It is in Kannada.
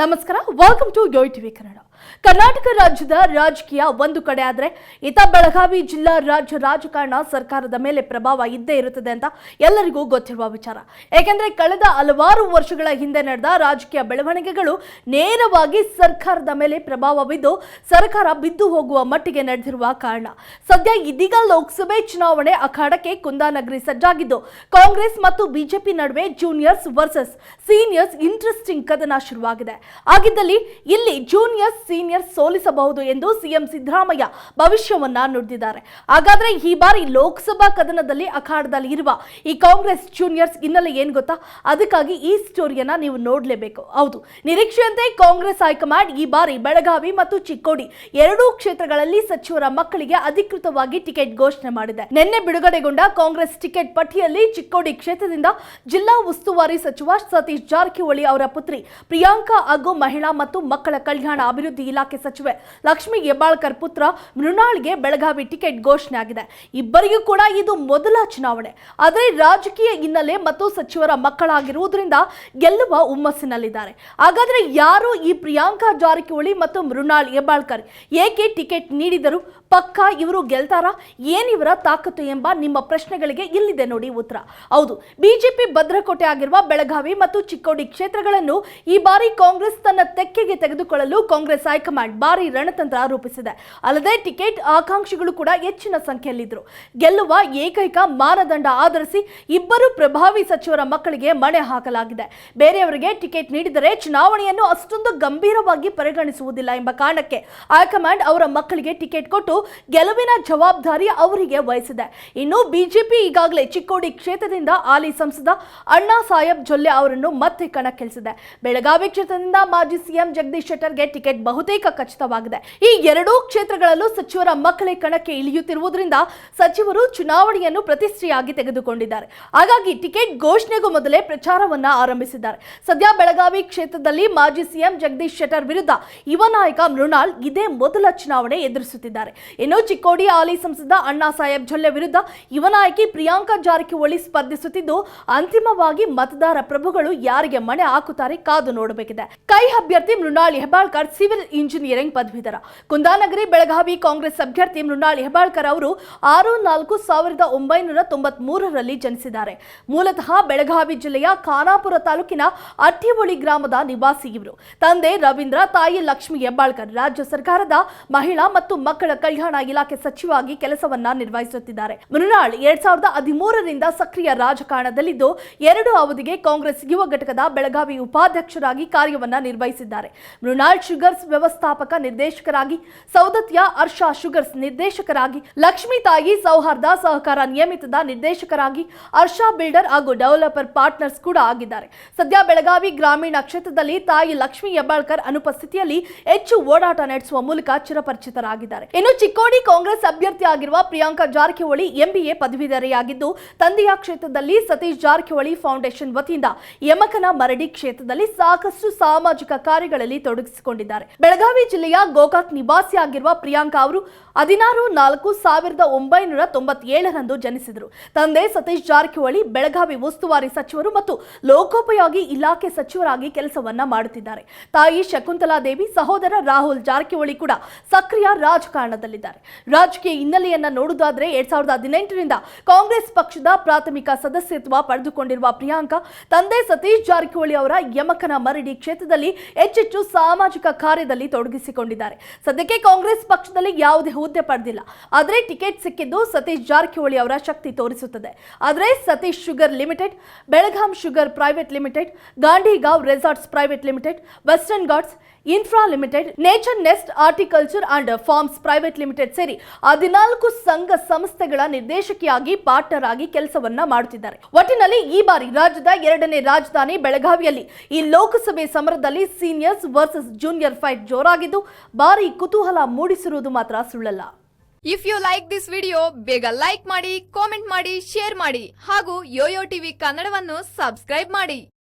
ನಮಸ್ಕಾರ ವೆಲ್ಕಮ್ ಟು ಯೋಯ್ ಟಿವಿ ಕನ್ನಡ ಕರ್ನಾಟಕ ರಾಜ್ಯದ ರಾಜಕೀಯ ಒಂದು ಕಡೆ ಆದರೆ ಇತ ಬೆಳಗಾವಿ ಜಿಲ್ಲಾ ರಾಜ್ಯ ರಾಜಕಾರಣ ಸರ್ಕಾರದ ಮೇಲೆ ಪ್ರಭಾವ ಇದ್ದೇ ಇರುತ್ತದೆ ಅಂತ ಎಲ್ಲರಿಗೂ ಗೊತ್ತಿರುವ ವಿಚಾರ. ಏಕೆಂದರೆ ಕಳೆದ ಹಲವಾರು ವರ್ಷಗಳ ಹಿಂದೆ ನಡೆದ ರಾಜಕೀಯ ಬೆಳವಣಿಗೆಗಳು ನೇರವಾಗಿ ಸರ್ಕಾರದ ಮೇಲೆ ಪ್ರಭಾವ ಬಿದ್ದು ಸರ್ಕಾರ ಬಿದ್ದು ಹೋಗುವ ಮಟ್ಟಿಗೆ ನಡೆದಿರುವ ಕಾರಣ. ಸದ್ಯ ಇದೀಗ ಲೋಕಸಭೆ ಚುನಾವಣೆ ಅಖಾಡಕ್ಕೆ ಕುಂದಾನಗರಿ ಸಜ್ಜಾಗಿದ್ದು, ಕಾಂಗ್ರೆಸ್ ಮತ್ತು ಬಿಜೆಪಿ ನಡುವೆ ಜೂನಿಯರ್ಸ್ ವರ್ಸಸ್ ಸೀನಿಯರ್ಸ್ ಇಂಟ್ರೆಸ್ಟಿಂಗ್ ಕದನ ಶುರುವಾಗಿದೆ. ಆಗಿದ್ದಲ್ಲಿ ಇಲ್ಲಿ ಜೂನಿಯರ್ ಸೀನಿಯರ್ ಸೋಲಿಸಬಹುದು ಎಂದು ಸಿಎಂ ಸಿದ್ದರಾಮಯ್ಯ ಭವಿಷ್ಯವನ್ನ ನುಡಿದಿದ್ದಾರೆ. ಹಾಗಾದ್ರೆ ಈ ಬಾರಿ ಲೋಕಸಭಾ ಕದನದಲ್ಲಿ ಅಖಾಡದಲ್ಲಿ ಇರುವ ಈ ಕಾಂಗ್ರೆಸ್ ಜೂನಿಯರ್ಸ್ ಹಿನ್ನೆಲೆ ಏನ್ ಗೊತ್ತಾ? ಅದಕ್ಕಾಗಿ ಈ ಸ್ಟೋರಿಯನ್ನ ನೀವು ನೋಡಲೇಬೇಕು. ಹೌದು, ನಿರೀಕ್ಷೆಯಂತೆ ಕಾಂಗ್ರೆಸ್ ಹೈಕಮಾಂಡ್ ಈ ಬಾರಿ ಬೆಳಗಾವಿ ಮತ್ತು ಚಿಕ್ಕೋಡಿ ಎರಡೂ ಕ್ಷೇತ್ರಗಳಲ್ಲಿ ಸಚಿವರ ಮಕ್ಕಳಿಗೆ ಅಧಿಕೃತವಾಗಿ ಟಿಕೆಟ್ ಘೋಷಣೆ ಮಾಡಿದೆ. ನಿನ್ನೆ ಬಿಡುಗಡೆಗೊಂಡ ಕಾಂಗ್ರೆಸ್ ಟಿಕೆಟ್ ಪಟ್ಟಿಯಲ್ಲಿ ಚಿಕ್ಕೋಡಿ ಕ್ಷೇತ್ರದಿಂದ ಜಿಲ್ಲಾ ಉಸ್ತುವಾರಿ ಸಚಿವ ಸತೀಶ್ ಜಾರಕಿಹೊಳಿ ಅವರ ಪುತ್ರಿ ಪ್ರಿಯಾಂಕಾ ಹಾಗೂ ಮಹಿಳಾ ಮತ್ತು ಮಕ್ಕಳ ಕಲ್ಯಾಣ ಅಭಿವೃದ್ಧಿ ಇಲಾಖೆ ಸಚಿವೆ ಲಕ್ಷ್ಮಿ ಹೆಬ್ಬಾಳ್ಕರ್ ಪುತ್ರ ಮೃಣಾಳ್ಗೆ ಬೆಳಗಾವಿ ಟಿಕೆಟ್ ಘೋಷಣೆ ಆಗಿದೆ. ಇಬ್ಬರಿಗೂ ಕೂಡ ಇದು ಮೊದಲ ಚುನಾವಣೆ. ಆದರೆ ರಾಜಕೀಯ ಹಿನ್ನೆಲೆ ಮತ್ತು ಸಚಿವರ ಮಕ್ಕಳಾಗಿರುವುದರಿಂದ ಗೆಲ್ಲುವ ಹುಮ್ಮಸ್ಸಿನಲ್ಲಿದ್ದಾರೆ. ಹಾಗಾದ್ರೆ ಯಾರು ಈ ಪ್ರಿಯಾಂಕಾ ಜಾರಕಿಹೊಳಿ ಮತ್ತು ಮೃಣಾಳ್ ಹೆಬ್ಬಾಳ್ಕರ್ ಏಕೆ ಟಿಕೆಟ್ ನೀಡಿದರು ಪಕ್ಕಾ ಇವರು ಗೆಲ್ತಾರಾ? ಏನಿವರ ತಾಕತ್ತು ಎಂಬ ನಿಮ್ಮ ಪ್ರಶ್ನೆಗಳಿಗೆ ಇಲ್ಲಿದೆ ನೋಡಿ ಉತ್ತರ. ಹೌದು, ಬಿಜೆಪಿ ಭದ್ರಕೋಟೆ ಆಗಿರುವ ಬೆಳಗಾವಿ ಮತ್ತು ಚಿಕ್ಕೋಡಿ ಕ್ಷೇತ್ರಗಳನ್ನು ಈ ಬಾರಿ ಕಾಂಗ್ರೆಸ್ ತನ್ನ ತೆಕ್ಕೆಗೆ ತೆಗೆದುಕೊಳ್ಳಲು ಕಾಂಗ್ರೆಸ್ ಹೈಕಮಾಂಡ್ ಭಾರಿ ರಣತಂತ್ರ ರೂಪಿಸಿದೆ ಅಲ್ಲದೆ ಟಿಕೆಟ್ ಆಕಾಂಕ್ಷಿಗಳು ಕೂಡ ಹೆಚ್ಚಿನ ಸಂಖ್ಯೆಯಲ್ಲಿದ್ದರು. ಗೆಲ್ಲುವ ಏಕೈಕ ಮಾನದಂಡ ಆಧರಿಸಿ ಇಬ್ಬರು ಪ್ರಭಾವಿ ಸಚಿವರ ಮಕ್ಕಳಿಗೆ ಮಣೆ ಹಾಕಲಾಗಿದೆ. ಬೇರೆಯವರಿಗೆ ಟಿಕೆಟ್ ನೀಡಿದರೆ ಚುನಾವಣೆಯನ್ನು ಅಷ್ಟೊಂದು ಗಂಭೀರವಾಗಿ ಪರಿಗಣಿಸುವುದಿಲ್ಲ ಎಂಬ ಕಾರಣಕ್ಕೆ ಹೈಕಮಾಂಡ್ ಅವರ ಮಕ್ಕಳಿಗೆ ಟಿಕೆಟ್ ಕೊಟ್ಟು ಗೆಲುವಿನ ಜವಾಬ್ದಾರಿ ಅವರಿಗೆ ವಹಿಸಿದೆ. ಇನ್ನು ಬಿಜೆಪಿ ಈಗಾಗಲೇ ಚಿಕ್ಕೋಡಿ ಕ್ಷೇತ್ರದಿಂದ ಹಾಲಿ ಸಂಸದ ಅಣ್ಣಾ ಸಾಹೇಬ್ ಜೊಲ್ಲೆ ಅವರನ್ನು ಮತ್ತೆ ಕಣಕ್ಕಿಳಿಸಿದೆ. ಬೆಳಗಾವಿ ಕ್ಷೇತ್ರದಿಂದ ಮಾಜಿ ಸಿಎಂ ಜಗದೀಶ್ ಶೆಟ್ಟರ್ಗೆ ಟಿಕೆಟ್ ಬಹುತೇಕ ಖಚಿತವಾಗಿದೆ. ಈ ಎರಡೂ ಕ್ಷೇತ್ರಗಳಲ್ಲೂ ಸಚಿವರ ಮಕ್ಕಳೇ ಕಣಕ್ಕೆ ಇಳಿಯುತ್ತಿರುವುದರಿಂದ ಸಚಿವರು ಚುನಾವಣೆಯನ್ನು ಪ್ರತಿಷ್ಠೆಯಾಗಿ ತೆಗೆದುಕೊಂಡಿದ್ದಾರೆ. ಹಾಗಾಗಿ ಟಿಕೆಟ್ ಘೋಷಣೆಗೂ ಮೊದಲೇ ಪ್ರಚಾರವನ್ನ ಆರಂಭಿಸಿದ್ದಾರೆ. ಸದ್ಯ ಬೆಳಗಾವಿ ಕ್ಷೇತ್ರದಲ್ಲಿ ಮಾಜಿ ಸಿಎಂ ಜಗದೀಶ್ ಶೆಟ್ಟರ್ ವಿರುದ್ಧ ಯುವ ನಾಯಕ ಮೃಣಾಲ್ ಇದೇ ಮೊದಲ ಚುನಾವಣೆ ಎದುರಿಸುತ್ತಿದ್ದಾರೆ. ಇನ್ನು ಚಿಕ್ಕೋಡಿ ಹಾಲಿ ಸಂಸದ ಅಣ್ಣಾ ಸಾಹೇಬ್ ಜೊಲ್ಲೆ ವಿರುದ್ಧ ಯುವ ನಾಯಕಿ ಪ್ರಿಯಾಂಕಾ ಜಾರಕಿಹೊಳಿ ಸ್ಪರ್ಧಿಸುತ್ತಿದ್ದು, ಅಂತಿಮವಾಗಿ ಮತದಾರ ಪ್ರಭುಗಳು ಯಾರಿಗೆ ಮಣೆ ಹಾಕುತ್ತಾರೆ ಕಾದು ನೋಡಬೇಕಿದೆ. ಕೈ ಅಭ್ಯರ್ಥಿ ಮೃಣಾಳ್ ಹೆಬ್ಬಾಳ್ಕರ್ ಸಿವಿಲ್ ಇಂಜಿನಿಯರಿಂಗ್ ಪದವೀಧರ. ಕುಂದಾನಗರಿ ಬೆಳಗಾವಿ ಕಾಂಗ್ರೆಸ್ ಅಭ್ಯರ್ಥಿ ಮೃಣಾಳ್ ಹೆಬ್ಬಾಳ್ಕರ್ ಅವರು ಆರು ನಾಲ್ಕು ಸಾವಿರದ ಒಂಬೈನೂರ ತೊಂಬತ್ ಮೂರರಲ್ಲಿ ಜನಿಸಿದ್ದಾರೆ. ಮೂಲತಃ ಬೆಳಗಾವಿ ಜಿಲ್ಲೆಯ ಖಾನಾಪುರ ತಾಲೂಕಿನ ಅಟ್ಟಿಹೊಳಿ ಗ್ರಾಮದ ನಿವಾಸಿ ಇವರು. ತಂದೆ ರವೀಂದ್ರ, ತಾಯಿ ಲಕ್ಷ್ಮಿ ಹೆಬ್ಬಾಳ್ಕರ್ ರಾಜ್ಯ ಸರ್ಕಾರದ ಮಹಿಳಾ ಮತ್ತು ಮಕ್ಕಳ ಕಲ್ಯಾಣ ಇಲಾಖೆ ಸಚಿವಾಗಿ ಕೆಲಸವನ್ನ ನಿರ್ವಹಿಸುತ್ತಿದ್ದಾರೆ. ಮೃಣಾಳ್ ಎರಡ್ ಸಾವಿರದ ಹದಿಮೂರರಿಂದ ಸಕ್ರಿಯ ರಾಜಕಾರಣದಲ್ಲಿದ್ದು, ಎರಡು ಅವಧಿಗೆ ಕಾಂಗ್ರೆಸ್ ಯುವ ಘಟಕದ ಬೆಳಗಾವಿ ಉಪಾಧ್ಯಕ್ಷರಾಗಿ ಕಾರ್ಯವನ್ನ ನಿರ್ವಹಿಸಿದ್ದಾರೆ. ಮೃಣಾಲ್ ಶುಗರ್ಸ್ ವ್ಯವಸ್ಥಾಪಕ ನಿರ್ದೇಶಕರಾಗಿ, ಸೌದತ್ಯ ಅರ್ಷಾ ಶುಗರ್ಸ್ ನಿರ್ದೇಶಕರಾಗಿ, ಲಕ್ಷ್ಮೀ ತಾಯಿ ಸೌಹಾರ್ದ ಸಹಕಾರ ನಿಯಮಿತದ ನಿರ್ದೇಶಕರಾಗಿ ಅರ್ಷಾ ಬಿಲ್ಡರ್ ಹಾಗೂ ಡೆವಲಪರ್ ಪಾರ್ಟ್ನರ್ಸ್ ಕೂಡ ಆಗಿದ್ದಾರೆ. ಸದ್ಯ ಬೆಳಗಾವಿ ಗ್ರಾಮೀಣ ಕ್ಷೇತ್ರದಲ್ಲಿ ತಾಯಿ ಲಕ್ಷ್ಮೀ ಹೆಬ್ಬಾಳ್ಕರ್ ಅನುಪಸ್ಥಿತಿಯಲ್ಲಿ ಹೆಚ್ಚು ಓಡಾಟ ನಡೆಸುವ ಮೂಲಕ ಚಿರಪರಿಚಿತರಾಗಿದ್ದಾರೆ. ಇನ್ನು ಚಿಕ್ಕೋಡಿ ಕಾಂಗ್ರೆಸ್ ಅಭ್ಯರ್ಥಿಯಾಗಿರುವ ಪ್ರಿಯಾಂಕಾ ಜಾರಕಿಹೊಳಿ ಎಂಬಿಎ ಪದವೀಧರೆಯಾಗಿದ್ದು, ತಂದೆಯ ಕ್ಷೇತ್ರದಲ್ಲಿ ಸತೀಶ್ ಜಾರಕಿಹೊಳಿ ಫೌಂಡೇಶನ್ ವತಿಯಿಂದ ಯಮಕನ ಮರಡಿ ಕ್ಷೇತ್ರದಲ್ಲಿ ಸಾಕಷ್ಟು ಸಾಮಾಜಿಕ ಕಾರ್ಯಗಳಲ್ಲಿ ತೊಡಗಿಸಿಕೊಂಡಿದ್ದಾರೆ. ಬೆಳಗಾವಿ ಜಿಲ್ಲೆಯ ಗೋಕಾಕ್ ನಿವಾಸಿಯಾಗಿರುವ ಪ್ರಿಯಾಂಕಾ ಅವರು ಹದಿನಾರು ನಾಲ್ಕು ಸಾವಿರದ ಒಂಬೈನೂರ ತೊಂಬತ್ತೇಳರಂದು ಜನಿಸಿದರು. ತಂದೆ ಸತೀಶ್ ಜಾರಕಿಹೊಳಿ, ಬೆಳಗಾವಿ ಉಸ್ತುವಾರಿ ಸಚಿವರು ಮತ್ತು ಲೋಕೋಪಯೋಗಿ ಇಲಾಖೆ ಸಚಿವರಾಗಿ ಕೆಲಸವನ್ನ ಮಾಡುತ್ತಿದ್ದಾರೆ. ತಾಯಿ ಶಕುಂತಲಾ ದೇವಿ, ಸಹೋದರ ರಾಹುಲ್ ಜಾರಕಿಹೊಳಿ ಕೂಡ ಸಕ್ರಿಯ ರಾಜಕಾರಣದಲ್ಲಿದ್ದಾರೆ. ರಾಜಕೀಯ ಹಿನ್ನೆಲೆಯನ್ನ ನೋಡುವುದಾದ್ರೆ ಎರಡ್ ಸಾವಿರದ ಹದಿನೆಂಟರಿಂದ ಕಾಂಗ್ರೆಸ್ ಪಕ್ಷದ ಪ್ರಾಥಮಿಕ ಸದಸ್ಯತ್ವ ಪಡೆದುಕೊಂಡಿರುವ ಪ್ರಿಯಾಂಕಾ, ತಂದೆ ಸತೀಶ್ ಜಾರಕಿಹೊಳಿ ಅವರ ಯಮಕನ ಮರಡಿ ಕ್ಷೇತ್ರದಲ್ಲಿ ಹೆಚ್ಚೆಚ್ಚು ಸಾಮಾಜಿಕ ಕಾರ್ಯದಲ್ಲಿ ತೊಡಗಿಸಿಕೊಂಡಿದ್ದಾರೆ. ಸದ್ಯಕ್ಕೆ ಕಾಂಗ್ರೆಸ್ ಪಕ್ಷದಲ್ಲಿ ಯಾವುದೇ ಹುದ್ದೆ ಪಡೆದಿಲ್ಲ. ಆದರೆ ಟಿಕೆಟ್ ಸಿಕ್ಕಿದ್ದು ಸತೀಶ್ ಜಾರಕಿಹೊಳಿ ಅವರ ಶಕ್ತಿ ತೋರಿಸುತ್ತದೆ. ಆದರೆ Satish sugar limited, Belgaum sugar private limited, Gandhigaon resorts private limited, western Ghats infra limited nature nest horticulture and farms private limited ಸೇರಿ ಹದಿನಾಲ್ಕು ಸಂಘ ಸಂಸ್ಥೆಗಳ ನಿರ್ದೇಶಕಿಯಾಗಿ ಪಾರ್ಟ್ನರ್ ಆಗಿ ಕೆಲಸವನ್ನ ಮಾಡುತ್ತಿದ್ದಾರೆ. ಒಟ್ಟಿನಲ್ಲಿ ಈ ಬಾರಿ ರಾಜ್ಯದ ಎರಡನೇ ರಾಜಧಾನಿ ಬೆಳಗಾವಿಯಲ್ಲಿ ಈ ಲೋಕಸಭೆ ಸಮರದಲ್ಲಿ ಸೀನಿಯರ್ಸ್ ವರ್ಸಸ್ ಜೂನಿಯರ್ ಫೈಟ್ ಜೋರಾಗಿದ್ದು, ಭಾರಿ ಕುತೂಹಲ ಮೂಡಿಸಿರುವುದು ಮಾತ್ರ ಸುಳ್ಳಲ್ಲ. If you like this video ಬೇಗ ಲೈಕ್ ಮಾಡಿ ಕಾಮೆಂಟ್ ಮಾಡಿ ಶೇರ್ ಮಾಡಿ ಹಾಗೂ ಯೋಯೋ ಟಿವಿ ಕನ್ನಡವನ್ನು ಸಬ್ಸ್ಕ್ರೈಬ್ ಮಾಡಿ.